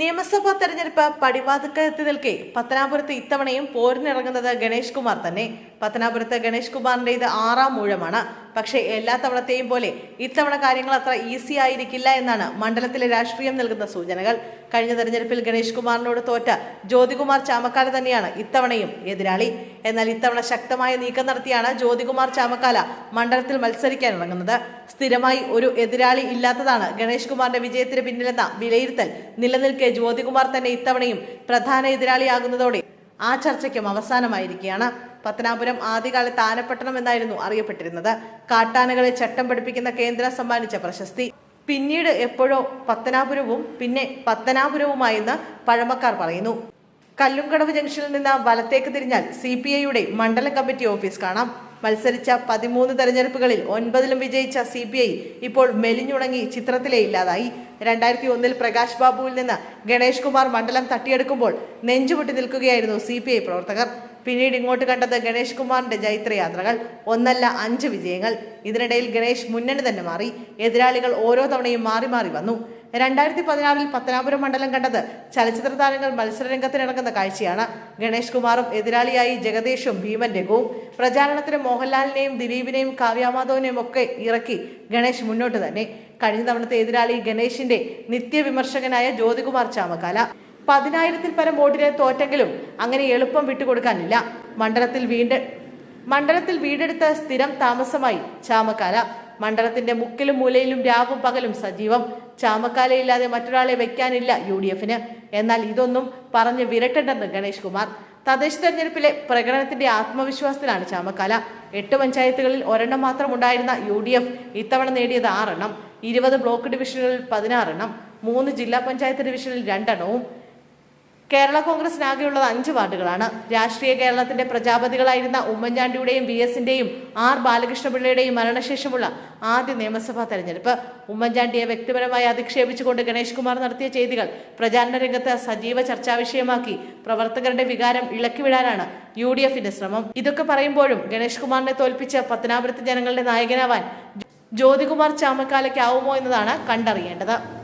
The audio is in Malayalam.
നിയമസഭാ തെരഞ്ഞെടുപ്പ് പടിവാതുക്കലെത്തി നിൽക്കെ പത്തനാപുരത്ത് ഇത്തവണയും പോരിനിറങ്ങുന്നത് ഗണേഷ് കുമാർ തന്നെ. പത്തനാപുരത്ത് ഗണേഷ് കുമാറിന്റെ ഇത് ആറാം മൂഴമാണ് പക്ഷേ എല്ലാ തവണത്തെയും പോലെ ഇത്തവണ കാര്യങ്ങൾ അത്ര ഈസി ആയിരിക്കില്ല എന്നാണ് മണ്ഡലത്തിലെ രാഷ്ട്രീയം നൽകുന്ന സൂചനകൾ. കഴിഞ്ഞ തെരഞ്ഞെടുപ്പിൽ ഗണേഷ് കുമാറിനോട് തോറ്റ ജ്യോതികുമാർ ചാമക്കാല തന്നെയാണ് ഇത്തവണയും എതിരാളി. എന്നാൽ ഇത്തവണ ശക്തമായ നീക്കം നടത്തിയാണ് ജ്യോതികുമാർ ചാമക്കാല മണ്ഡലത്തിൽ മത്സരിക്കാൻ ഇറങ്ങുന്നത്. സ്ഥിരമായി ഒരു എതിരാളി ഇല്ലാത്തതാണ് ഗണേഷ് കുമാറിന്റെ വിജയത്തിന് പിന്നിലെന്ന വിലയിരുത്തൽ നിലനിൽക്കെ ജ്യോതികുമാർ തന്നെ ഇത്തവണയും പ്രധാന എതിരാളിയാകുന്നതോടെ ആ ചർച്ചയ്ക്കും അവസാനമായിരിക്കുകയാണ്. പത്തനാപുരം ആദ്യകാലത്ത് ആനപ്പട്ടണം എന്നായിരുന്നു അറിയപ്പെട്ടിരുന്നത്. കാട്ടാനകളെ ചട്ടം പഠിപ്പിക്കുന്ന കേന്ദ്രം സമ്മാനിച്ച പ്രശസ്തി. പിന്നീട് എപ്പോഴോ പത്തനാപുരവും പിന്നെ പത്തനാപുരവുമായെന്ന് പഴമക്കാർ പറയുന്നു. കല്ലുംകടവ് ജംഗ്ഷനിൽ നിന്ന് വലത്തേക്ക് തിരിഞ്ഞാൽ സി പി ഐയുടെ മണ്ഡലം കമ്മിറ്റി ഓഫീസ് കാണാം. മത്സരിച്ച പതിമൂന്ന് തെരഞ്ഞെടുപ്പുകളിൽ ഒൻപതിലും വിജയിച്ച സി പി ഐ ഇപ്പോൾ മെലിഞ്ഞുണങ്ങി ചിത്രത്തിലേ ഇല്ലാതായി. രണ്ടായിരത്തി ഒന്നിൽ പ്രകാശ് ബാബുവിൽ നിന്ന് ഗണേഷ് കുമാർ മണ്ഡലം തട്ടിയെടുക്കുമ്പോൾ നെഞ്ചുപൊട്ടി നിൽക്കുകയായിരുന്നു സി പി ഐ പ്രവർത്തകർ. പിന്നീട് ഇങ്ങോട്ട് കണ്ടത് ഗണേഷ് കുമാറിന്റെ ജൈത്രയാത്രകൾ. ഒന്നല്ല അഞ്ച് വിജയങ്ങൾ. ഇതിനിടയിൽ ഗണേഷ് മുന്നണി തന്നെ മാറി. എതിരാളികൾ ഓരോ തവണയും മാറി മാറി വന്നു. രണ്ടായിരത്തി പതിനാറിൽ പത്തനാപുരം മണ്ഡലം കണ്ടത് ചലച്ചിത്ര താരങ്ങൾ മത്സരരംഗത്തിനിറങ്ങുന്ന കാഴ്ചയാണ്. ഗണേഷ് കുമാറും എതിരാളിയായി ജഗദീഷും ഭീമൻ രഘുവും. പ്രചാരണത്തിന് മോഹൻലാലിനെയും ദിലീപിനെയും കാവ്യാമാധവനെയും ഒക്കെ ഇറക്കി ഗണേഷ് മുന്നോട്ട് തന്നെ. കഴിഞ്ഞ തവണത്തെ എതിരാളി ഗണേഷിന്റെ നിത്യവിമർശകനായ ജ്യോതികുമാർ ചാമക്കാല. പതിനായിരത്തിൽ പരം വോട്ടിനെ തോറ്റെങ്കിലും അങ്ങനെ എളുപ്പം വിട്ടുകൊടുക്കാനില്ല. മണ്ഡലത്തിൽ വീണ്ട മണ്ഡലത്തിൽ വീടെടുത്ത സ്ഥിരം താമസമായി ചാമക്കാല. മണ്ഡലത്തിന്റെ മുക്കിലും മൂലയിലും രാവും പകലും സജീവം. ചാമക്കാലയില്ലാതെ മറ്റൊരാളെ വയ്ക്കാനില്ല യു ഡി എഫിന്. എന്നാൽ ഇതൊന്നും പറഞ്ഞ് വിരട്ടണ്ടെന്ന് ഗണേഷ് കുമാർ. തദ്ദേശ തെരഞ്ഞെടുപ്പിലെ പ്രകടനത്തിന്റെ ആത്മവിശ്വാസത്തിലാണ് ചാമക്കാല. എട്ട് പഞ്ചായത്തുകളിൽ ഒരെണ്ണം മാത്രം ഉണ്ടായിരുന്ന യു ഡി എഫ് ഇത്തവണ നേടിയത് ആറെണ്ണം. ഇരുപത് ബ്ലോക്ക് ഡിവിഷനുകളിൽ പതിനാറെണ്ണം. മൂന്ന് ജില്ലാ പഞ്ചായത്ത് ഡിവിഷനിൽ രണ്ടെണ്ണവും. കേരള കോൺഗ്രസിനാകെയുള്ളത് അഞ്ച് വാർഡുകളാണ്. രാഷ്ട്രീയ കേരളത്തിന്റെ പ്രജാപതികളായിരുന്ന ഉമ്മൻചാണ്ടിയുടെയും വി എസിന്റെയും ആർ ബാലകൃഷ്ണപിള്ളയുടെയും മരണശേഷമുള്ള ആദ്യ നിയമസഭാ തെരഞ്ഞെടുപ്പ്. ഉമ്മൻചാണ്ടിയെ വ്യക്തിപരമായി അധിക്ഷേപിച്ചുകൊണ്ട് ഗണേഷ് കുമാർ നടത്തിയ ചെയ്തികൾ പ്രചാരണ രംഗത്ത് സജീവ ചർച്ചാ വിഷയമാക്കി. പ്രവർത്തകരുടെ വികാരം ഇളക്കിവിടാനാണ് യു ഡി എഫിന്റെ ശ്രമം. ഇതൊക്കെ പറയുമ്പോഴും ഗണേഷ് കുമാറിനെ തോൽപ്പിച്ച് പത്തനാപുരത്തെ ജനങ്ങളുടെ നായകനാവാൻ ജ്യോതികുമാർ ചാമക്കാലയ്ക്കാവുമോ എന്നതാണ് കണ്ടറിയേണ്ടത്.